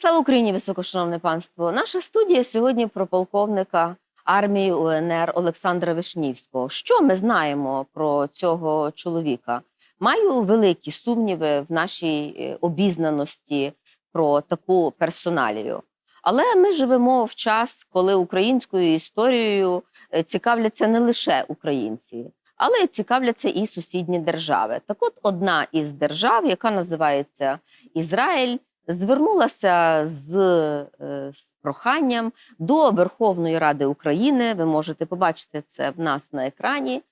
Слава Україні, високошановне панство! Наша студія сьогодні про полковника армії УНР Олександра Вишнівського. Що ми знаємо про цього чоловіка? Маю великі сумніви в нашій е, обізнаності про таку персоналію. Але ми живемо в час, коли українською історією е, цікавляться не лише українці, але цікавляться і сусідні держави. Так от одна із держав, яка називається Ізраїль, звернулася з, е, з проханням до Верховної Ради України. Ви можете побачити це в нас на екрані,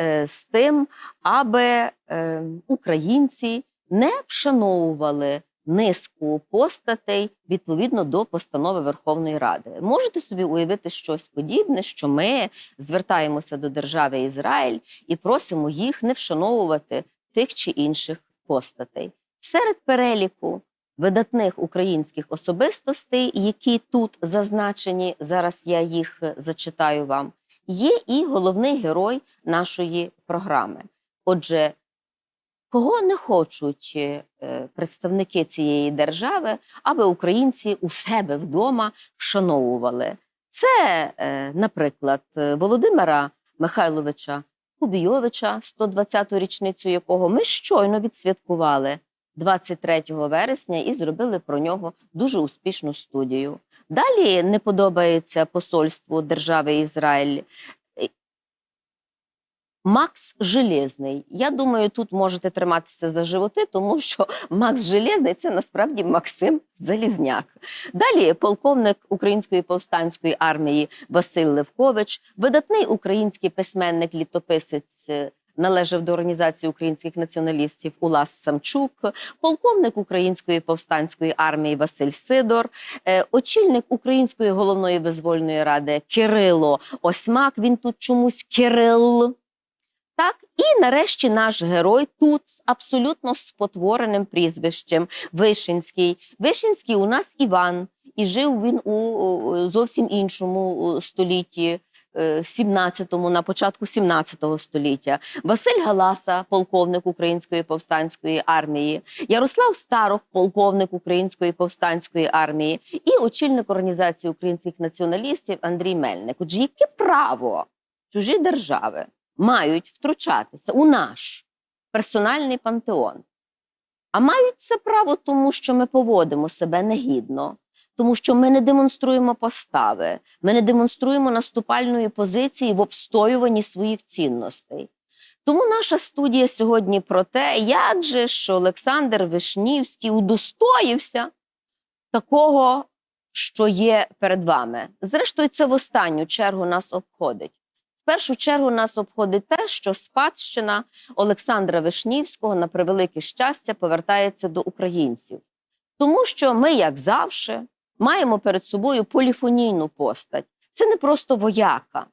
е, з тим, аби е, українці не вшановували низку постатей відповідно до постанови Верховної Ради. Можете собі уявити щось подібне, що ми звертаємося до держави Ізраїль і просимо їх не вшановувати тих чи інших постатей. Серед переліку видатних українських особистостей, які тут зазначені, зараз я їх зачитаю вам, є і головний герой нашої програми. Отже, кого не хочуть е, представники цієї держави, аби українці у себе вдома вшановували? Це, е, наприклад, Володимира Михайловича Кубійовича, 120-ту річницю якого ми щойно відсвяткували 23 вересня і зробили про нього дуже успішну студію. Далі не подобається посольству держави Ізраїль. Макс Железний. Я думаю, тут можете триматися за животи, тому що Макс Железний це насправді Максим Залізняк. Далі полковник Української повстанської армії Василь Левкович, видатний український письменник, літописець. Належав до організації українських націоналістів Улас Самчук, полковник Української повстанської армії Василь Сидор, е, очільник Української головної визвольної ради Кирило Осьмак. Він тут чомусь Кирил. Так, і нарешті наш герой тут з абсолютно спотвореним прізвищем Вишинський. Вишинський у нас Іван, і жив він у зовсім іншому столітті. Е, 17-му, на початку 17-го століття, Василь Галаса, полковник Української повстанської армії, Ярослав Старох, полковник Української повстанської армії, і очільник організації українських націоналістів Андрій Мельник. Отже, яке право чужі держави мають втручатися у наш персональний пантеон. А мають це право, тому що ми поводимо себе негідно, тому що ми не демонструємо постави, ми не демонструємо наступальної позиції в обстоюванні своїх цінностей. Тому наша студія сьогодні про те, як же ж Олександр Вишнівський удостоївся такого, що є перед вами. Зрештою, це в останню чергу нас обходить. В першу чергу нас обходить те, що спадщина Олександра Вишнівського на превелике щастя повертається до українців. Тому що ми, як завжди, маємо перед собою поліфонійну постать. Це не просто вояка.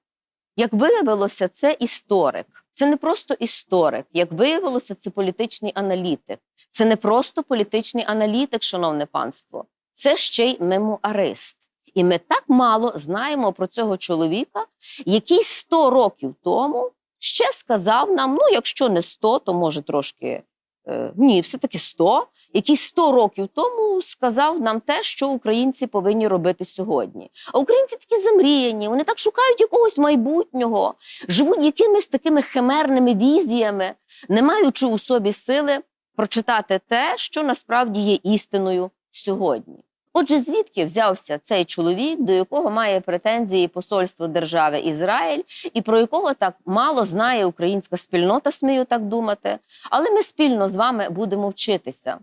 Як виявилося, це історик. Це не просто історик. Як виявилося, це політичний аналітик. Це не просто політичний аналітик, шановне панство, це ще й мемуарист. І ми так мало знаємо про цього чоловіка, який 100 років тому ще сказав нам: ну, якщо не 100, то може трошки ні, все-таки 100, який 100 років тому сказав нам те, що українці повинні робити сьогодні. А українці такі замріяні, вони так шукають якогось майбутнього, живуть якимись такими химерними візіями, не маючи у собі сили прочитати те, що насправді є істиною сьогодні. Отже, звідки взявся цей чоловік, до якого має претензії посольство держави Ізраїль, і про якого так мало знає українська спільнота, смію так думати. Але ми спільно з вами будемо вчитися.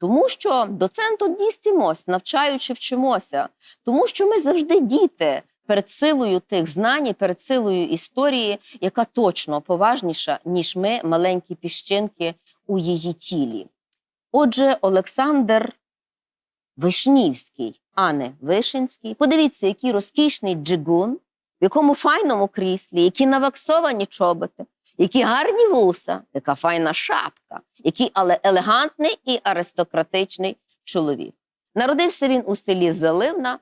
Тому що доценту дістімось, навчаючи вчимося, тому що ми завжди діти перед силою тих знань, перед силою історії, яка точно поважніша, ніж ми, маленькі піщинки у її тілі. Отже, Олександр Вишнівський, а не Вишинський. Подивіться, який розкішний джигун, в якому файному кріслі, які наваксовані чоботи, які гарні вуса, яка файна шапка, який але елегантний і аристократичний чоловік. Народився він у селі Заливна,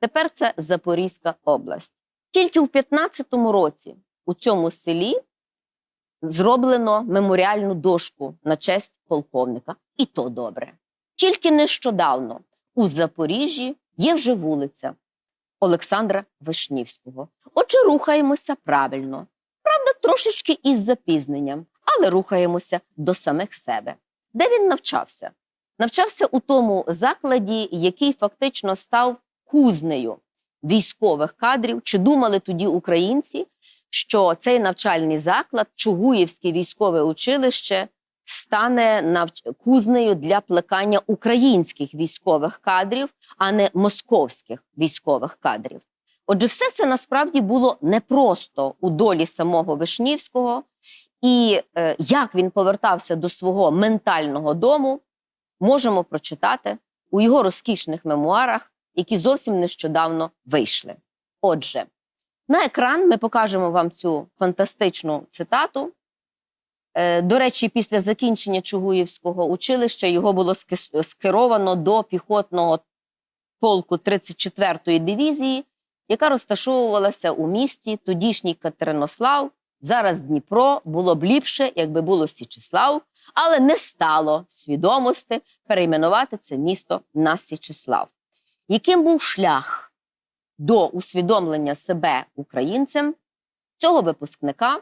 тепер це Запорізька область. Тільки в 15-му році у цьому селі зроблено меморіальну дошку на честь полковника. І то добре. Тільки нещодавно у Запоріжжі є вже вулиця Олександра Вишнівського. Отже, рухаємося правильно. Правда, трошечки із запізненням, але рухаємося до самих себе. Де він навчався? Навчався у тому закладі, який фактично став кузнею військових кадрів. Чи думали тоді українці, що цей навчальний заклад, Чугуївське військове училище, стане навч... кузнею для плекання українських військових кадрів, а не московських військових кадрів? Отже, все це насправді було непросто у долі самого Вишнівського, і е, як він повертався до свого ментального дому, можемо прочитати у його розкішних мемуарах, які зовсім нещодавно вийшли. Отже, на екран ми покажемо вам цю фантастичну цитату. Е, До речі, після закінчення Чугуївського училища його було скеровано до піхотного полку 34-ї дивізії, яка розташовувалася у місті тодішній Катеринослав, зараз Дніпро. Було б ліпше, якби було Січислав, але не стало свідомості перейменувати це місто на Січислав. Яким був шлях до усвідомлення себе українцем цього випускника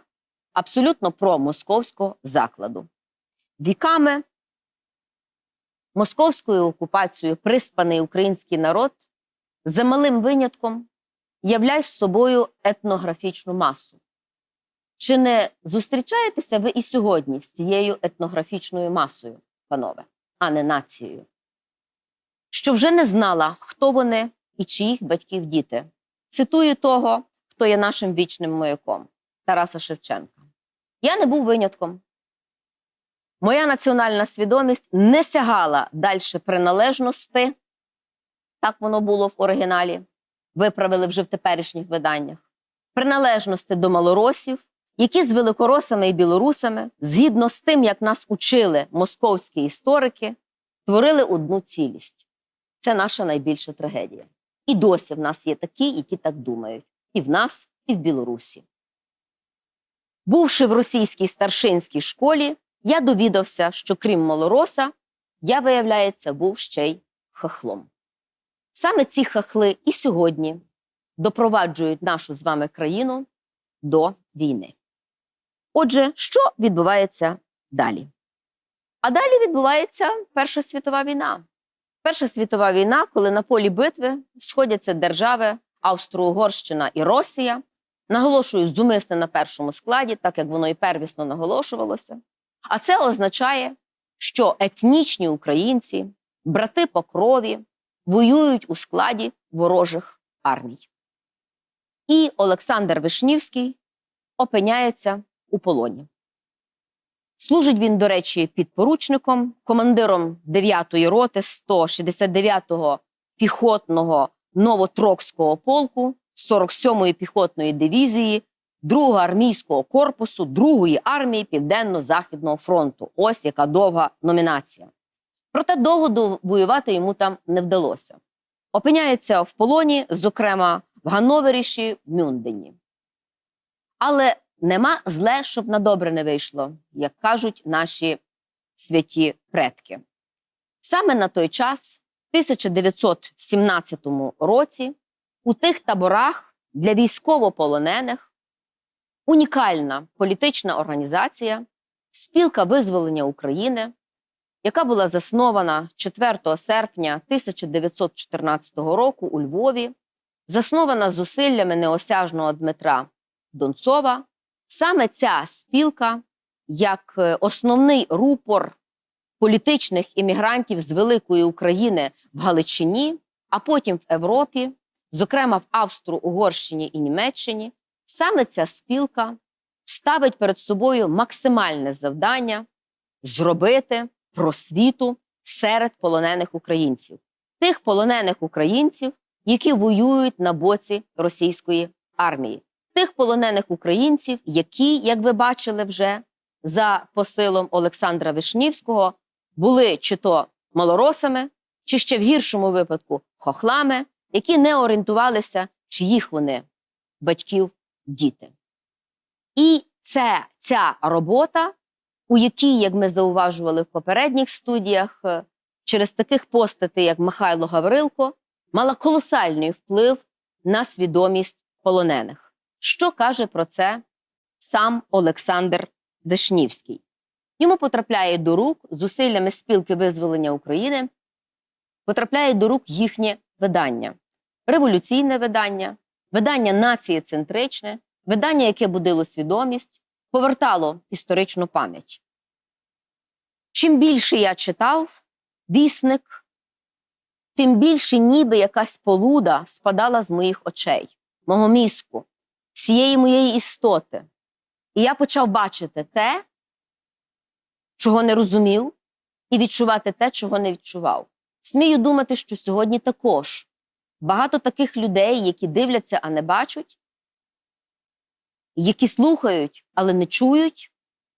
абсолютно про московського закладу? Віками московською окупацією приспаний український народ за малим винятком являє собою етнографічну масу. Чи не зустрічаєтеся ви і сьогодні з цією етнографічною масою, панове, а не нацією? Що вже не знала, хто вони і чиїх батьків діти. Цитую того, хто є нашим вічним маяком Тараса Шевченка. Я не був винятком. Моя національна свідомість не сягала далі приналежності, так воно було в оригіналі, виправили вже в теперішніх виданнях, приналежності до малоросів, які з великоросами і білорусами, згідно з тим, як нас учили московські історики, творили одну цілість. Це наша найбільша трагедія. І досі в нас є такі, які так думають, і в нас, і в Білорусі. Бувши в російській старшинській школі, я довідався, що крім малороса, я, виявляється, був ще й хахлом. Саме ці хахли і сьогодні допроваджують нашу з вами країну до війни. Отже, що відбувається далі? А далі відбувається Перша світова війна. Перша світова війна, коли на полі битви сходяться держави Австро-Угорщина і Росія, наголошую зумисне на першому складі, так як воно і первісно наголошувалося. А це означає, що етнічні українці, брати по крові, воюють у складі ворожих армій. І Олександр Вишнівський опиняється у полоні. Служить він, до речі, підпоручником, командиром 9-ї роти 169-го піхотного Новотрокського полку 47-ї піхотної дивізії 2-го армійського корпусу 2-ї армії Південно-Західного фронту. Ось яка довга номінація. Проте довго воювати йому там не вдалося. Опиняється в полоні, зокрема в Ганноверіші, в Мюндені. Але нема зле, щоб на добре не вийшло, як кажуть наші святі предки. Саме на той час, в 1917 році, у тих таборах для військовополонених унікальна політична організація Спілка визволення України, яка була заснована 4 серпня 1914 року у Львові, заснована зусиллями неосяжного Дмитра Донцова. Саме ця спілка, як е, основний рупор політичних іммігрантів з великої України в Галичині, а потім в Європі, зокрема в Австро-Угорщині і Німеччині, саме ця спілка ставить перед собою максимальне завдання зробити просвіту серед полонених українців, тих полонених українців, які воюють на боці російської армії. Тих полонених українців, які, як ви бачили вже за посилом Олександра Вишнівського, були чи то малоросами, чи ще в гіршому випадку хохлами, які не орієнтувалися, чиїх вони батьків діти. І це ця робота, у якій, як ми зауважували в попередніх студіях, через таких постатей, як Михайло Гаврилко, мала колосальний вплив на свідомість полонених. Що каже про це сам Олександр Вишнівський? Йому потрапляє до рук зусиллями спілки визволення України, потрапляє до рук їхнє видання, революційне видання, видання націєцентричне, видання, яке будило свідомість, повертало історичну пам'ять. Чим більше я читав вісник, тим більше ніби якась полуда спадала з моїх очей, мого мізку, всієї моєї істоти. І я почав бачити те, чого не розумів, і відчувати те, чого не відчував. Смію думати, що сьогодні також багато таких людей, які дивляться, а не бачать, які слухають, але не чують,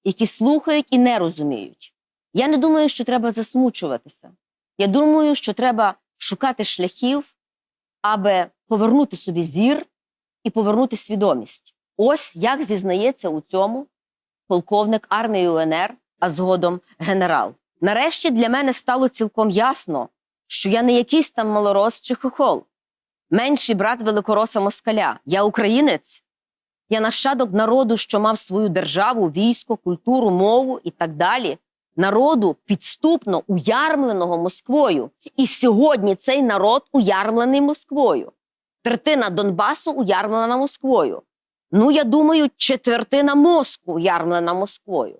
які слухають і не розуміють. Я не думаю, що треба засмучуватися. Я думаю, що треба шукати шляхів, аби повернути собі зір і повернути свідомість. Ось як зізнається у цьому полковник армії УНР, а згодом генерал. Нарешті для мене стало цілком ясно, що я не якийсь там малорос чи хохол, менший брат великороса москаля. Я українець. Я нащадок народу, що мав свою державу, військо, культуру, мову і так далі. Народу підступно уярмленого Москвою. І сьогодні цей народ уярмлений Москвою. Третина Донбасу уярмлена Москвою. Ну, я думаю, четвертина мозку уярмлена Москвою.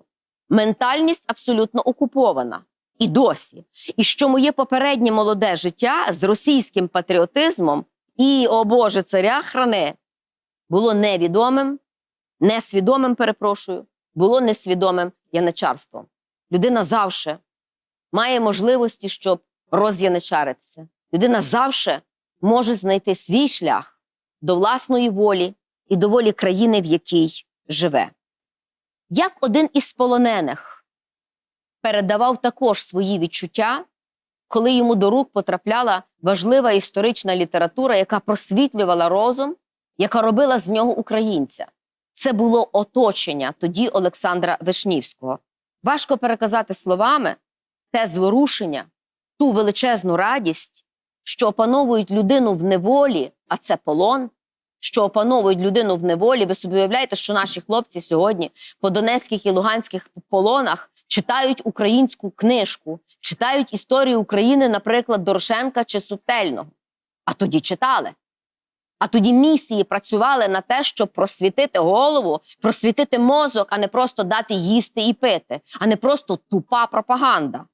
Ментальність абсолютно окупована. І досі. І що моє попереднє молоде життя з російським патріотизмом і, о Боже, царя храни, було невідомим, несвідомим, перепрошую, було несвідомим яничарством. Людина завше має можливості, щоб роз'яничаритися. Людина завше може знайти свій шлях до власної волі і до волі країни, в якій живе. Як один із полонених передавав також свої відчуття, коли йому до рук потрапляла важлива історична література, яка просвітлювала розум, яка робила з нього українця. Це було оточення тоді Олександра Вишнівського. Важко переказати словами те зворушення, ту величезну радість, що опановують людину в неволі, а це полон, що опановують людину в неволі. Ви собі уявляєте, що наші хлопці сьогодні по донецьких і луганських полонах читають українську книжку, читають історію України, наприклад, Дорошенка чи Сутельного. А тоді читали. А тоді місії працювали на те, щоб просвітити голову, просвітити мозок, а не просто дати їсти і пити, а не просто тупа пропаганда.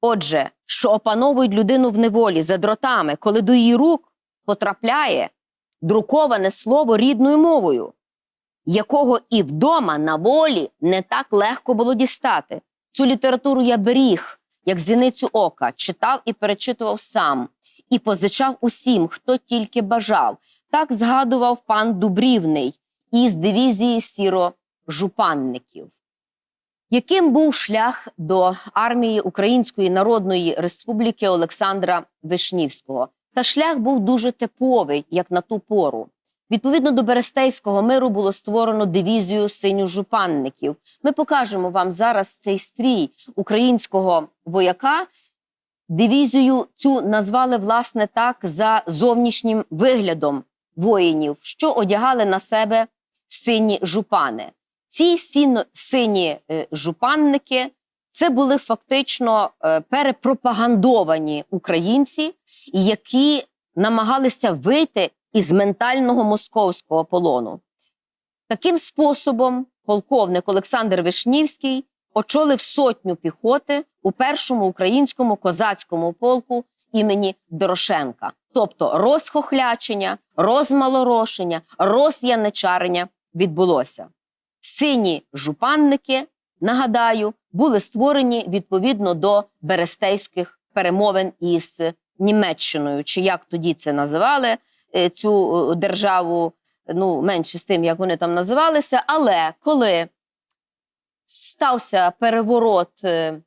Отже, що опановують людину в неволі за дротами, коли до її рук потрапляє друковане слово рідною мовою, якого і вдома на волі не так легко було дістати. Цю літературу я беріг, як зіницю ока, читав і перечитував сам, і позичав усім, хто тільки бажав. Так згадував пан Дубрівний із дивізії сіро-жупанників. Яким був шлях до армії Української Народної Республіки Олександра Вишнівського? Та шлях був дуже типовий, як на ту пору. Відповідно до Берестейського миру було створено дивізію синьо-жупанників. Ми покажемо вам зараз цей стрій українського вояка. Дивізію цю назвали власне так за зовнішнім виглядом воїнів, що одягали на себе сині жупани. Ці сині е, жупанники це були фактично е, перепропагандовані українці, які намагалися вийти із ментального московського полону. Таким способом полковник Олександр Вишнівський очолив сотню піхоти у першому українському козацькому полку імені Дорошенка. Тобто розхохлячення, розмалорошення, роз'яничарення відбулося. Сині жупанники, нагадаю, були створені відповідно до берестейських перемовин із Німеччиною, чи як тоді це називали цю е, державу, ну менше з тим, як вони там називалися. Але коли стався переворот е,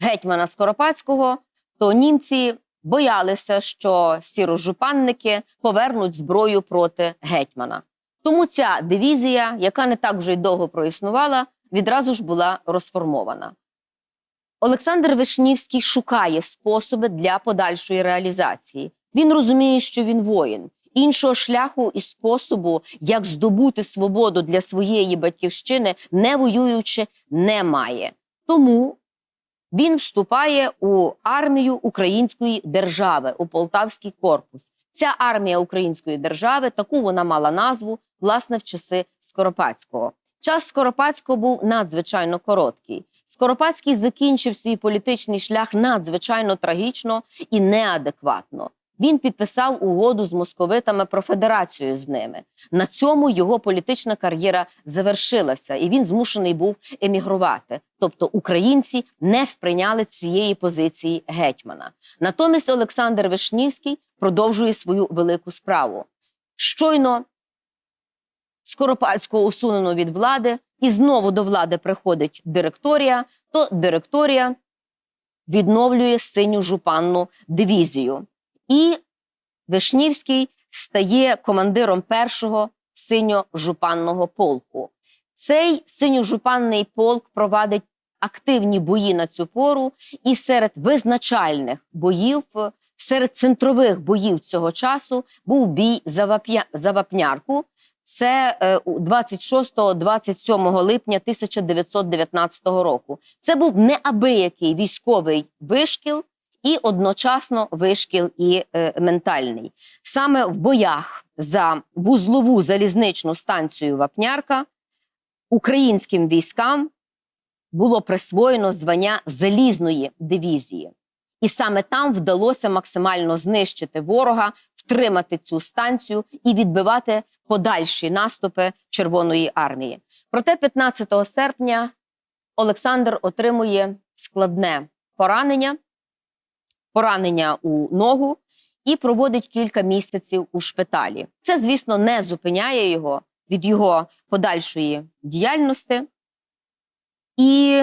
гетьмана Скоропадського, то німці боялися, що сірожупанники повернуть зброю проти гетьмана. Тому ця дивізія, яка не так вже й довго проіснувала, відразу ж була розформована. Олександр Вишнівський шукає способи для подальшої реалізації. Він розуміє, що він воїн. Іншого шляху і способу, як здобути свободу для своєї батьківщини, не воюючи, немає. Тому він вступає у армію Української держави, у Полтавський корпус. Ця армія Української держави, таку вона мала назву, власне, в часи Скоропадського. Час Скоропадського був надзвичайно короткий. Скоропадський закінчив свій політичний шлях надзвичайно трагічно і неадекватно. Він підписав угоду з московитами про федерацію з ними. На цьому його політична кар'єра завершилася, і він змушений був емігрувати. Тобто українці не сприйняли цієї позиції гетьмана. Натомість Олександр Вишнівський продовжує свою велику справу. Щойно Скоропадського усунено від влади, і знову до влади приходить директорія, то директорія відновлює синю жупанну дивізію. І Вишнівський стає командиром першого синьо-жупанного полку. Цей синьо-жупанний полк провадить активні бої на цю пору, і серед визначальних боїв, серед центрових боїв цього часу був бій за, Вап'я... за Вапнярку. Це е, у 26-27 липня 1919 року. Це був неабиякий військовий вишкіл і одночасно вишкіл і е, ментальний. Саме в боях за вузлову залізничну станцію Вапнярка українським військам було присвоєно звання залізної дивізії. І саме там вдалося максимально знищити ворога, втримати цю станцію і відбивати подальші наступи Червоної армії. Проте 15 серпня Олександр отримує складне поранення, поранення у ногу і проводить кілька місяців у шпиталі. Це, звісно, не зупиняє його від його подальшої діяльності. І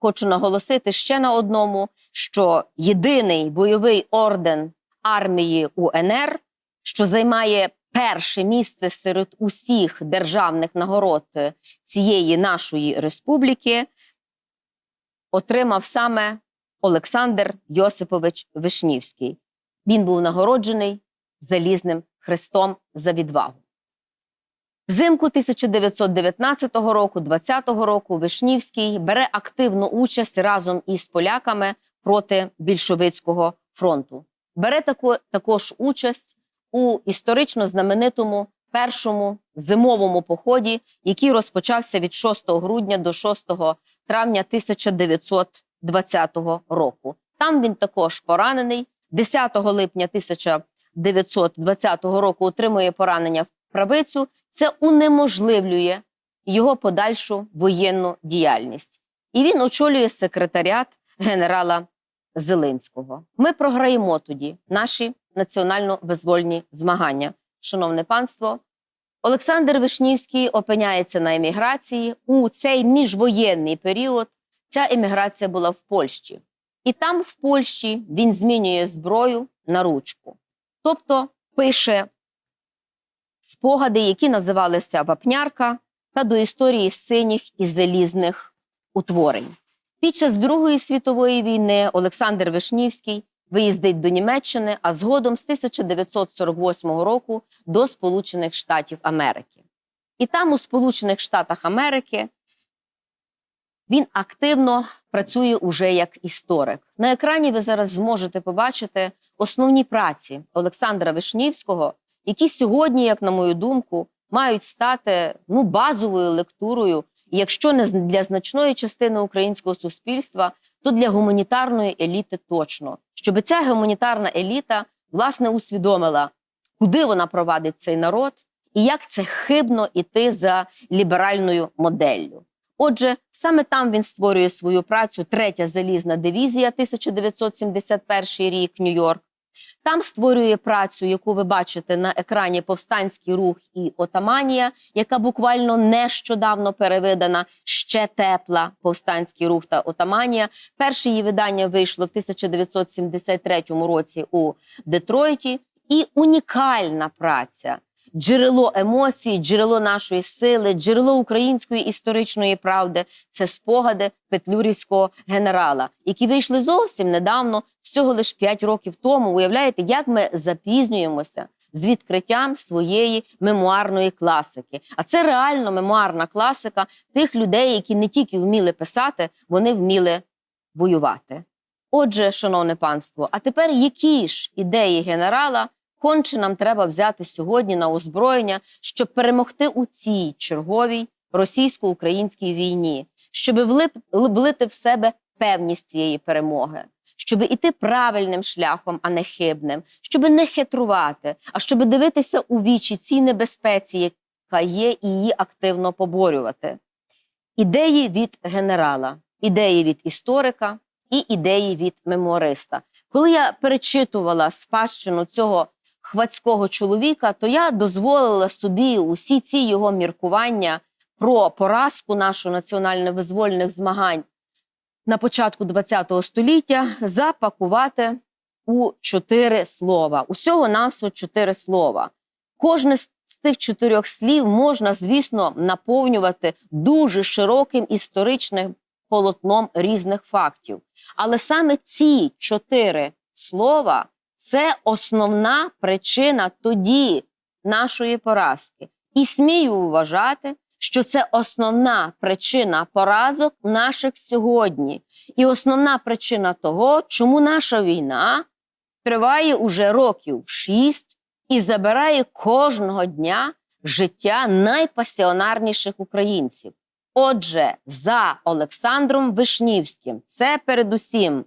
хочу наголосити ще на одному, що єдиний бойовий орден армії УНР, що займає перше місце серед усіх державних нагород цієї нашої республіки, отримав саме Олександр Йосипович Вишнівський. Він був нагороджений залізним хрестом за відвагу. Взимку 1919 року, 20-го року, Вишнівський бере активну участь разом із поляками проти більшовицького фронту. Бере таку, також участь у історично знаменитому першому зимовому поході, який розпочався від 6 грудня до 6 травня 1920 року. Там він також поранений. 10 липня 1920 року отримує поранення в правицю. Це унеможливлює його подальшу воєнну діяльність. І він очолює секретаріат генерала Зеленського. Ми програємо тоді наші національно-визвольні змагання. Шановне панство, Олександр Вишнівський опиняється на еміграції. У цей міжвоєнний період ця еміграція була в Польщі. І там, в Польщі, він змінює зброю на ручку. Тобто пише спогади, які називалися Вапнярка, та до історії синіх і залізних утворень. Під час Другої світової війни Олександр Вишнівський виїздить до Німеччини, а згодом з 1948 року до Сполучених Штатів Америки. І там, у Сполучених Штатах Америки, він активно працює уже як історик. На екрані ви зараз зможете побачити основні праці Олександра Вишнівського, які сьогодні, як на мою думку, мають стати ну, базовою лектурою, якщо не для значної частини українського суспільства, то для гуманітарної еліти точно, щоб ця гуманітарна еліта власне усвідомила, куди вона провадить цей народ, і як це хибно іти за ліберальною моделлю. Отже, саме там він створює свою працю Третя залізна дивізія, 1971 рік, Нью-Йорк. Там створює працю, яку ви бачите на екрані Повстанський рух і Отаманія, яка буквально нещодавно перевидана ще тепла Повстанський рух та Отаманія. Перше її видання вийшло в 1973 році у Детройті. І унікальна праця, джерело емоцій, джерело нашої сили, джерело української історичної правди це спогади петлюрівського генерала, які вийшли зовсім недавно, всього лише 5 років тому. Уявляєте, як ми запізнюємося з відкриттям своєї мемуарної класики. А це реально мемуарна класика тих людей, які не тільки вміли писати, вони вміли воювати. Отже, шановне панство, а тепер які ж ідеї генерала конче нам треба взяти сьогодні на озброєння, щоб перемогти у цій черговій російсько-українській війні, щоб влити в себе певність цієї перемоги, щоб іти правильним шляхом, а не хибним, щоб не хитрувати, а щоб дивитися у вічі цій небезпеці, яка є, і її активно поборювати. Ідеї від генерала, ідеї від історика і ідеї від мемуариста. Коли я перечитувала спадщину цього хвацького чоловіка, то я дозволила собі усі ці його міркування про поразку нашого національно-визвольних змагань на початку ХХ століття запакувати у чотири слова. Усього навсього чотири слова. Кожне з тих чотирьох слів можна, звісно, наповнювати дуже широким історичним полотном різних фактів. Але саме ці чотири слова це основна причина тоді нашої поразки. І смію вважати, що це основна причина поразок наших сьогодні, і основна причина того, чому наша війна триває уже років шість і забирає кожного дня життя найпасіонарніших українців. Отже, за Олександром Вишнівським, це передусім,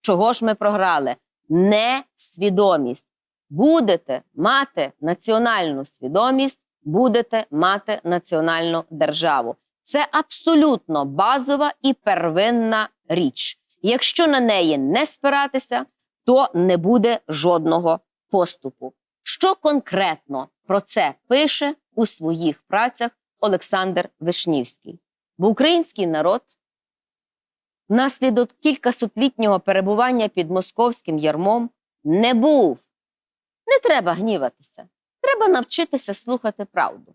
чого ж ми програли? Несвідомість. Будете мати національну свідомість, будете мати національну державу. Це абсолютно базова і первинна річ. Якщо на неї не спиратися, то не буде жодного поступу. Що конкретно про це пише у своїх працях Олександр Вишнівський? Бо український народ внаслідок кількасотлітнього перебування під московським ярмом не був. Не треба гніватися, треба навчитися слухати правду.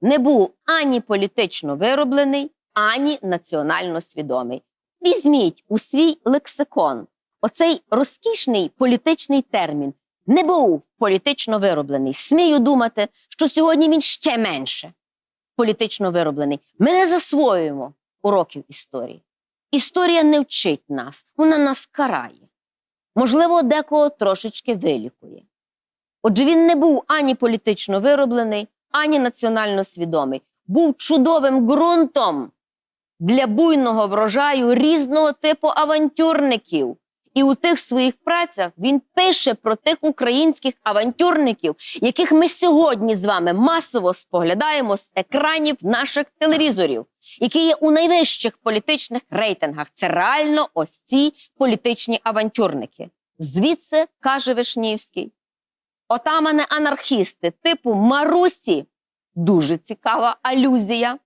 Не був ані політично вироблений, ані національно свідомий. Візьміть у свій лексикон оцей розкішний політичний термін не був політично вироблений. Смію думати, що сьогодні він ще менше політично вироблений. Ми не засвоюємо уроків історії. Історія не вчить нас, вона нас карає. Можливо, декого трошечки вилікує. Отже, він не був ані політично вироблений, ані національно свідомий. Був чудовим ґрунтом для буйного врожаю різного типу авантюрників. І у тих своїх працях він пише про тих українських авантюрників, яких ми сьогодні з вами масово споглядаємо з екранів наших телевізорів, які є у найвищих політичних рейтингах. Це реально ось ці політичні авантюрники. Звідси каже Вишнівський, отамане анархісти типу Марусі, дуже цікава алюзія,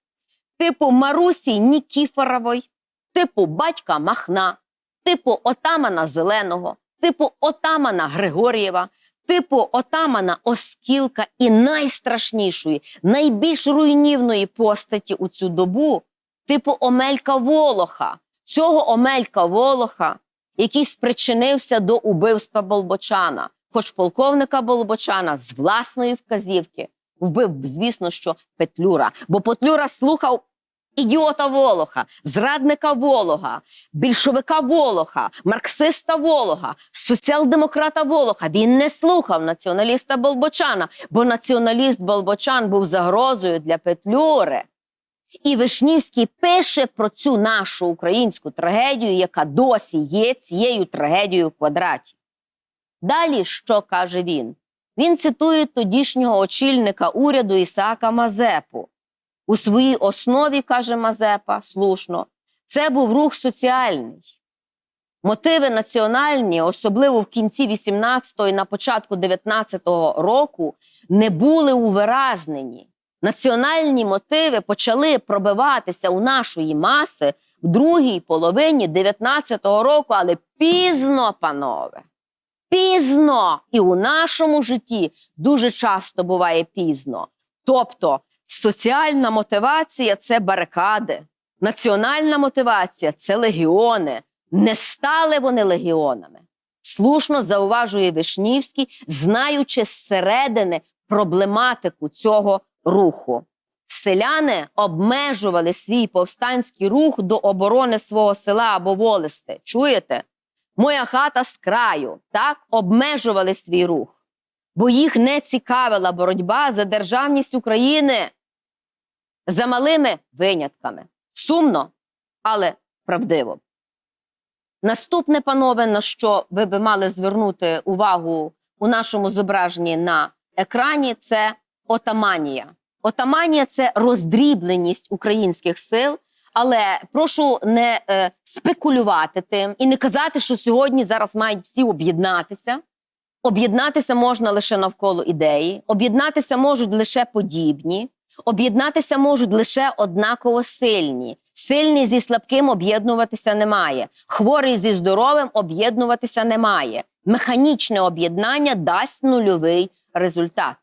типу Марусі Нікіфорової, типу батька Махна типу отамана Зеленого, типу отамана Григор'єва, типу отамана Оскілка і найстрашнішої, найбільш руйнівної постаті у цю добу, типу Омелька Волоха, цього Омелька Волоха, який спричинився до убивства Болбочана, хоч полковника Болбочана з власної вказівки вбив, звісно, що Петлюра, бо Петлюра слухав ідіота Волоха, зрадника Волога, більшовика Волоха, марксиста Волога, соціал-демократа Волоха. Він не слухав націоналіста Болбочана, бо націоналіст Болбочан був загрозою для Петлюри. І Вишнівський пише про цю нашу українську трагедію, яка досі є цією трагедією в квадраті. Далі, що каже він? Він цитує тодішнього очільника уряду Ісаака Мазепу. У своїй основі, каже Мазепа, слушно, це був рух соціальний. Мотиви національні, особливо в кінці 18-го і на початку 19-го року, не були увиразнені. Національні мотиви почали пробиватися у нашої маси в другій половині 19-го року, але пізно, панове. Пізно і у нашому житті дуже часто буває пізно. Тобто соціальна мотивація це барикади, національна мотивація це легіони. Не стали вони легіонами. Слушно зауважує Вишнівський, знаючи зсередини проблематику цього руху. Селяни обмежували свій повстанський рух до оборони свого села або волости. Чуєте? Моя хата з краю так обмежували свій рух, бо їх не цікавила боротьба за державність України за малими винятками. Сумно, але правдиво. Наступне, панове, на що ви би мали звернути увагу у нашому зображенні на екрані, це отаманія. Отаманія це роздрібленість українських сил. Але прошу не е, спекулювати тим і не казати, що сьогодні зараз мають всі об'єднатися. Об'єднатися можна лише навколо ідеї, об'єднатися можуть лише подібні, об'єднатися можуть лише однаково сильні. Сильний зі слабким об'єднуватися немає. Хворий зі здоровим об'єднуватися немає. Механічне об'єднання дасть нульовий результат.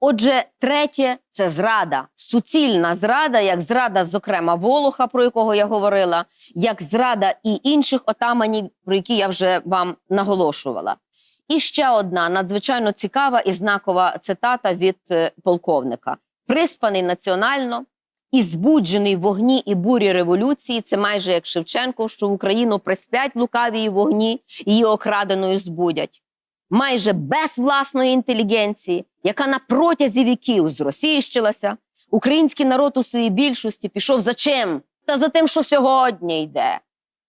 Отже, третє це зрада, суцільна зрада, як зрада, зокрема, Волоха, про якого я говорила, як зрада і інших отаманів, про які я вже вам наголошувала. І ще одна надзвичайно цікава і знакова цитата від е, полковника: приспаний національно і збуджений в вогні і бурі революції. Це майже як Шевченко, що в Україну присплять лукаві і вогні, її окраденою збудять. Майже без власної інтелігенції, яка на протязі віків зросійщилася, український народ у своїй більшості пішов за чим? Та за тим, що сьогодні йде.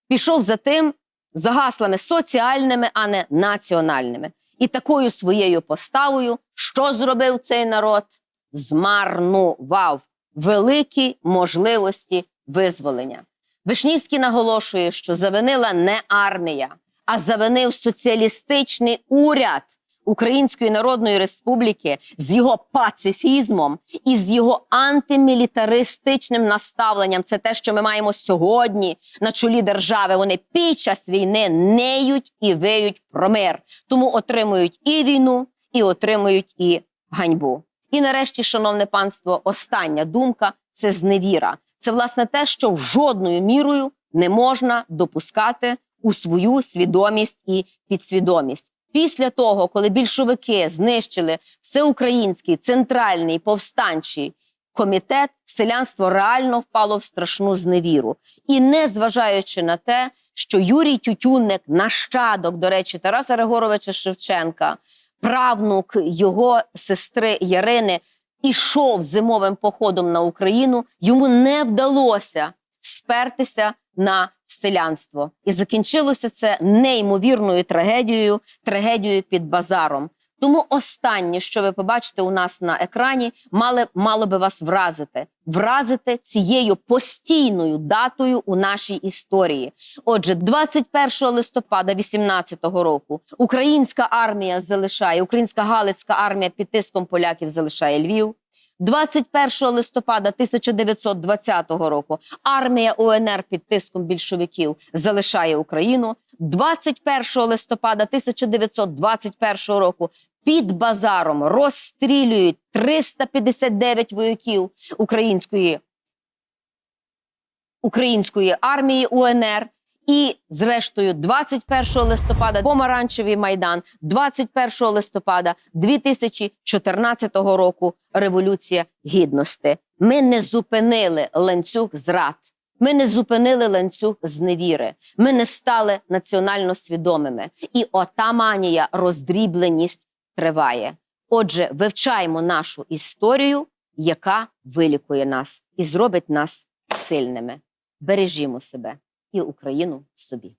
Пішов за тим, за гаслами соціальними, а не національними. І такою своєю поставою, що зробив цей народ? Змарнував великі можливості визволення. Вишнівський наголошує, що завинила не армія, а завинив соціалістичний уряд Української Народної Республіки з його пацифізмом і з його антимілітаристичним наставленням. Це те, що ми маємо сьогодні на чолі держави. Вони під час війни неють і виють про мир, тому отримують і війну, і отримують і ганьбу. І нарешті, шановне панство, остання думка це зневіра. Це власне те, що жодною мірою не можна допускати у свою свідомість і підсвідомість. Після того, коли більшовики знищили всеукраїнський центральний повстанчий комітет, селянство реально впало в страшну зневіру. І не зважаючи на те, що Юрій Тютюнник, нащадок, до речі, Тараса Григоровича Шевченка, правнук його сестри Ярини, ішов зимовим походом на Україну, йому не вдалося спертися на селянство. І закінчилося це неймовірною трагедією, трагедією під базаром. Тому останнє, що ви побачите у нас на екрані, мали, мало би вас вразити. Вразити цією постійною датою у нашій історії. Отже, 21 листопада 18-го року українська армія залишає, українська галицька армія під тиском поляків залишає Львів. 21 листопада 1920 року армія УНР під тиском більшовиків залишає Україну. 21 листопада 1921 року під базаром розстрілюють 359 вояків української, української армії УНР. І, зрештою, 21 листопада помаранчевий майдан, 21 листопада 2014 року революція гідності. Ми не зупинили ланцюг зрад. Ми не зупинили ланцюг зневіри. Ми не стали національно свідомими. І ота манія, роздрібленість триває. Отже, вивчаємо нашу історію, яка вилікує нас і зробить нас сильними. Бережімо себе і Україну собі.